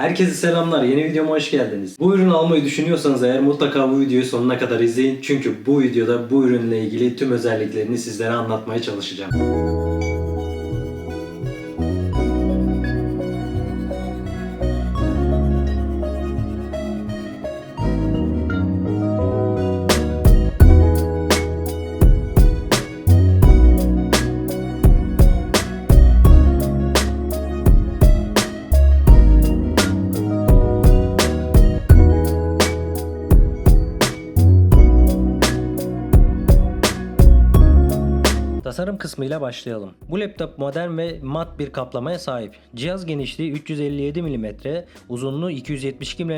Herkese selamlar. Yeni videoma hoş geldiniz. Bu ürünü almayı düşünüyorsanız eğer mutlaka bu videoyu sonuna kadar izleyin. Çünkü bu videoda bu ürünle ilgili tüm özelliklerini sizlere anlatmaya çalışacağım. Tasarım kısmıyla başlayalım. Bu laptop modern ve mat bir kaplamaya sahip. Cihaz genişliği 357 mm, uzunluğu 272 mm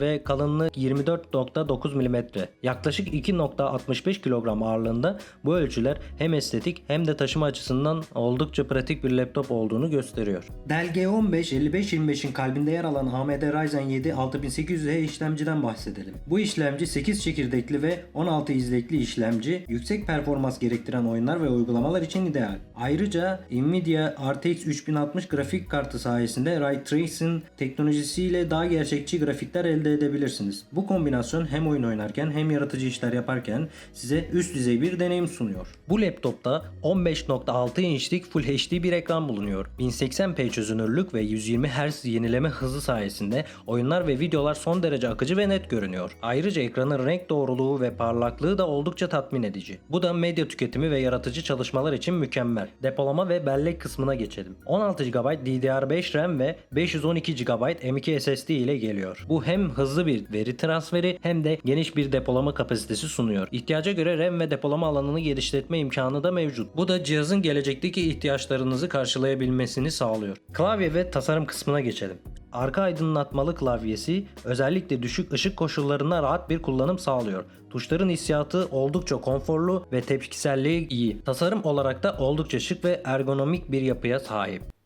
ve kalınlığı 24.9 mm. Yaklaşık 2.65 kilogram ağırlığında bu ölçüler hem estetik hem de taşıma açısından oldukça pratik bir laptop olduğunu gösteriyor. Dell G15 5525'in kalbinde yer alan AMD Ryzen 7 6800H işlemciden bahsedelim. Bu işlemci 8 çekirdekli ve 16 izlekli işlemci yüksek performans gerektiren oyunlar ve uygulamalar için ideal. Ayrıca Nvidia RTX 3060 grafik kartı sayesinde Ray Tracing teknolojisiyle daha gerçekçi grafikler elde edebilirsiniz. Bu kombinasyon hem oyun oynarken hem yaratıcı işler yaparken size üst düzey bir deneyim sunuyor. Bu laptopta 15.6 inçlik Full HD bir ekran bulunuyor. 1080p çözünürlük ve 120 Hz yenileme hızı sayesinde oyunlar ve videolar son derece akıcı ve net görünüyor. Ayrıca ekranın renk doğruluğu ve parlaklığı da oldukça tatmin edici. Bu da medya tüketimi ve yaratıcı çalışmalar için mükemmel. Depolama ve bellek kısmına geçelim. 16 GB DDR5 RAM ve 512 GB M.2 SSD ile geliyor. Bu hem hızlı bir veri transferi hem de geniş bir depolama kapasitesi sunuyor. İhtiyaca göre RAM ve depolama alanını genişletme imkanı da mevcut. Bu da cihazın gelecekteki ihtiyaçlarınızı karşılayabilmesini sağlıyor. Klavye ve tasarım kısmına geçelim. Arka aydınlatmalı klavyesi özellikle düşük ışık koşullarında rahat bir kullanım sağlıyor. Tuşların hissiyatı oldukça konforlu ve tepkiselliği iyi. Tasarım olarak da oldukça şık ve ergonomik bir yapıya sahip.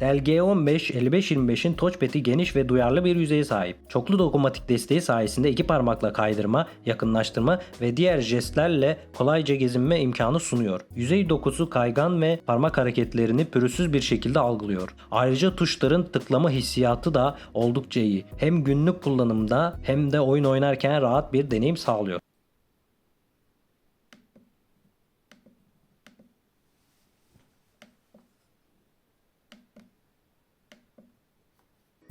Dell G15 5525'in touchpad'i geniş ve duyarlı bir yüzeye sahip. Çoklu dokunmatik desteği sayesinde iki parmakla kaydırma, yakınlaştırma ve diğer jestlerle kolayca gezinme imkanı sunuyor. Yüzey dokusu kaygan ve parmak hareketlerini pürüzsüz bir şekilde algılıyor. Ayrıca tuşların tıklama hissiyatı da oldukça iyi. Hem günlük kullanımda hem de oyun oynarken rahat bir deneyim sağlıyor.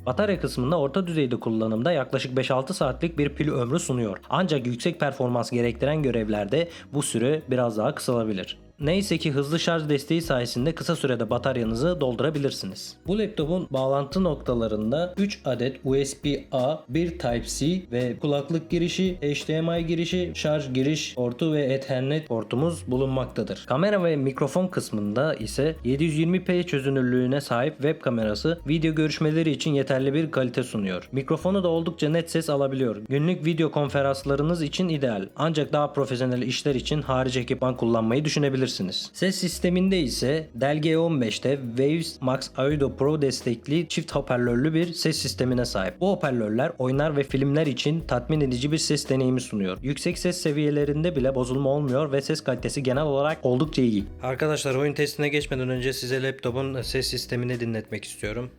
Batarya kısmında orta düzeyde kullanımda yaklaşık 5-6 saatlik bir pil ömrü sunuyor. Ancak yüksek performans gerektiren görevlerde bu süre biraz daha kısalabilir. Neyse ki hızlı şarj desteği sayesinde kısa sürede bataryanızı doldurabilirsiniz. Bu laptopun bağlantı noktalarında 3 adet USB-A, bir Type-C ve kulaklık girişi, HDMI girişi, şarj giriş portu ve Ethernet portumuz bulunmaktadır. Kamera ve mikrofon kısmında ise 720p çözünürlüğüne sahip web kamerası video görüşmeleri için yeterli bir kalite sunuyor. Mikrofonu da oldukça net ses alabiliyor. Günlük video konferanslarınız için ideal. Ancak daha profesyonel işler için harici ekipman kullanmayı düşünebilirsiniz. Ses sisteminde ise Dell G15'te Waves Max Audio Pro destekli çift hoparlörlü bir ses sistemine sahip. Bu hoparlörler oyunlar ve filmler için tatmin edici bir ses deneyimi sunuyor. Yüksek ses seviyelerinde bile bozulma olmuyor ve ses kalitesi genel olarak oldukça iyi. Arkadaşlar oyun testine geçmeden önce size laptopun ses sistemini dinletmek istiyorum.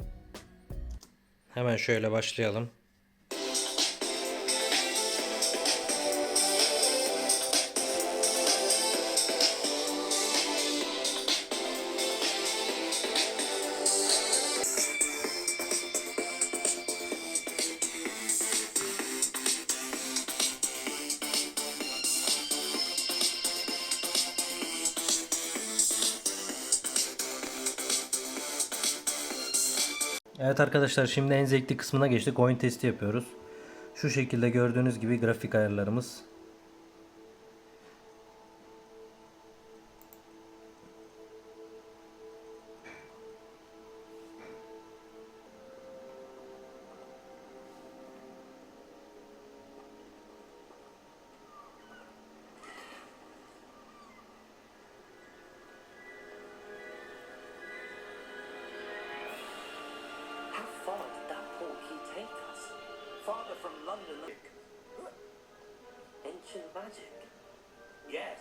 Hemen şöyle başlayalım. Evet arkadaşlar şimdi en zevkli kısmına geçtik. Oyun testi yapıyoruz. Şu şekilde gördüğünüz gibi grafik ayarlarımız. Ancient magic? Yes.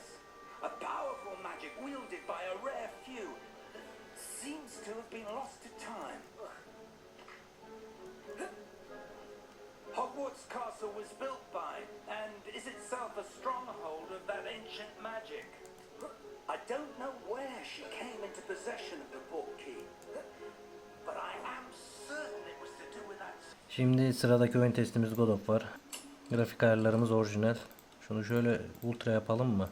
A powerful magic wielded by a rare few. Seems to have been lost to time. Hogwarts Castle was built by, and is itself a stronghold of that ancient magic. I don't know where she came into possession of the book Şimdi sıradaki oyun testimiz God of War. Grafik ayarlarımız orijinal. Şunu şöyle ultra yapalım mı?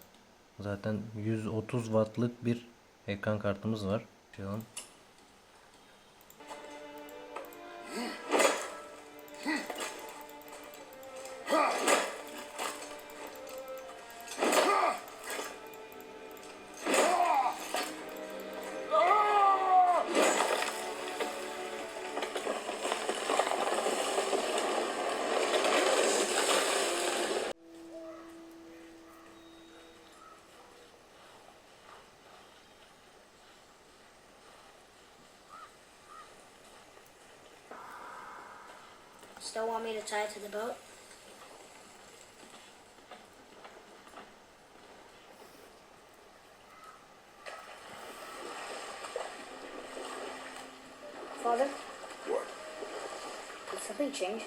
Zaten 130 wattlık bir ekran kartımız var. Açalım. Still want me to tie it to the boat? Father, What? did something change?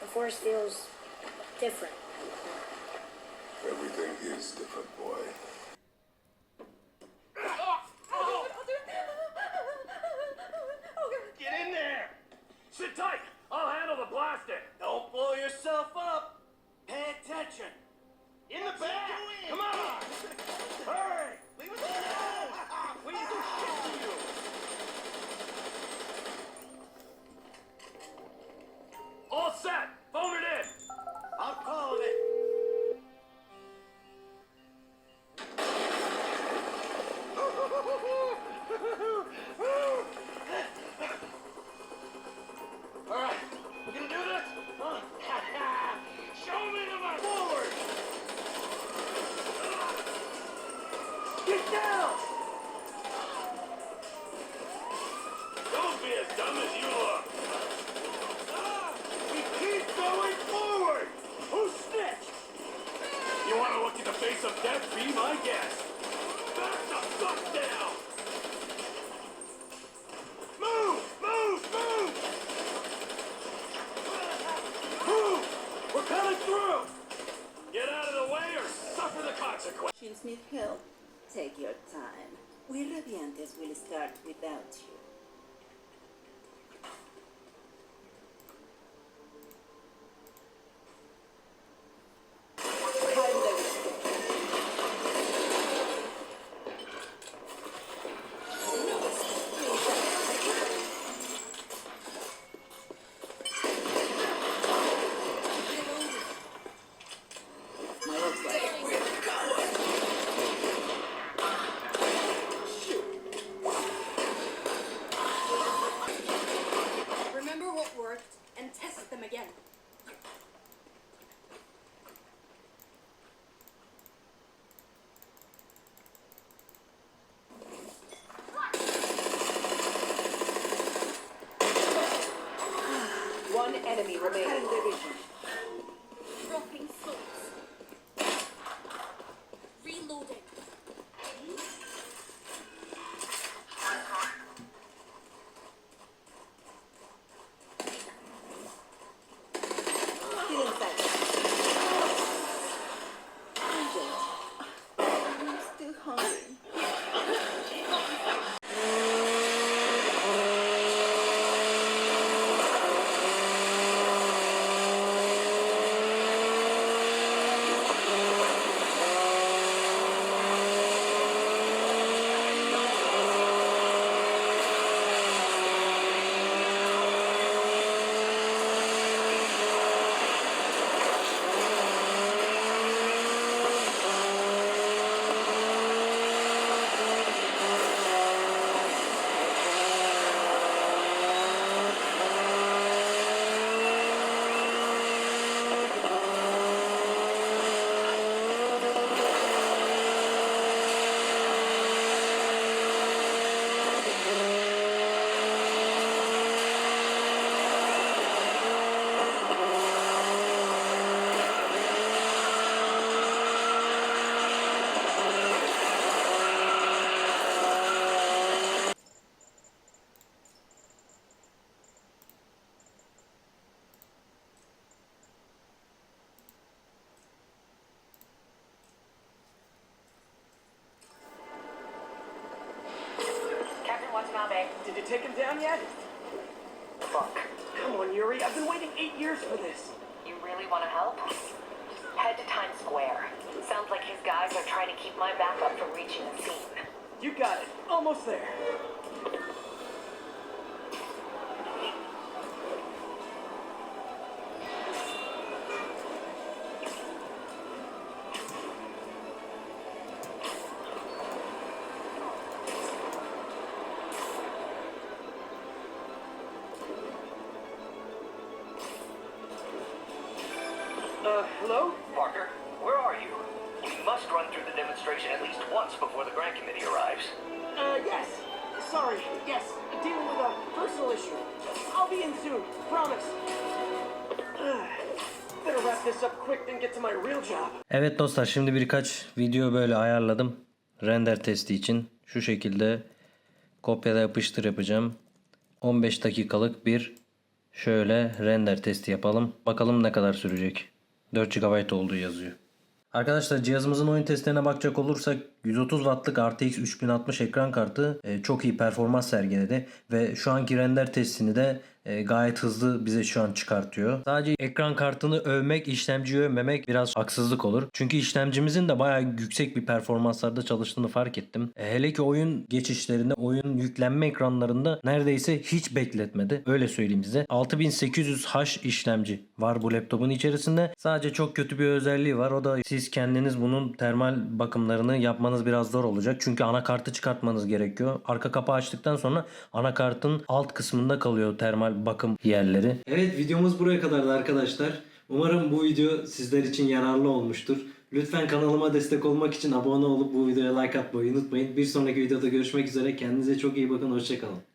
The forest feels different. Everything is different, boy. Take your time. We Radiantes will start without you. 노잼. Take him down yet? Fuck. Come on, Yuri. I've been waiting eight years for this. You really want to help? Head to Times Square. Sounds like his guys are trying to keep my backup from reaching the scene. You got it. Almost there. Hello? Parker, where are you? We must run through the demonstration at least once before the grant committee arrives. Uh, yes. Sorry. Yes. Dealing with a personal issue. I'll be in soon. Promise. Ugh. Better wrap this up quick than get to my real job. Evet dostlar şimdi birkaç video böyle ayarladım. Render testi için. Şu şekilde kopyala yapıştır yapacağım. 15 dakikalık bir şöyle render testi yapalım. Bakalım ne kadar sürecek. 4 GB olduğu yazıyor. Arkadaşlar cihazımızın oyun testlerine bakacak olursak 130 Watt'lık RTX 3060 ekran kartı e, çok iyi performans sergiledi ve şu anki render testini de e, gayet hızlı bize şu an çıkartıyor. Sadece ekran kartını övmek, işlemciyi övmemek biraz haksızlık olur. Çünkü işlemcimizin de bayağı yüksek bir performanslarda çalıştığını fark ettim. E, hele ki oyun geçişlerinde, oyun yüklenme ekranlarında neredeyse hiç bekletmedi. Öyle söyleyeyim size. 6800H işlemci var bu laptopun içerisinde. Sadece çok kötü bir özelliği var. O da siz kendiniz bunun termal bakımlarını yapmanız biraz zor olacak. Çünkü anakartı çıkartmanız gerekiyor. Arka kapağı açtıktan sonra anakartın alt kısmında kalıyor termal bakım yerleri. Evet videomuz buraya kadardı arkadaşlar. Umarım bu video sizler için yararlı olmuştur. Lütfen kanalıma destek olmak için abone olup bu videoya like atmayı unutmayın. Bir sonraki videoda görüşmek üzere. Kendinize çok iyi bakın. Hoşçakalın.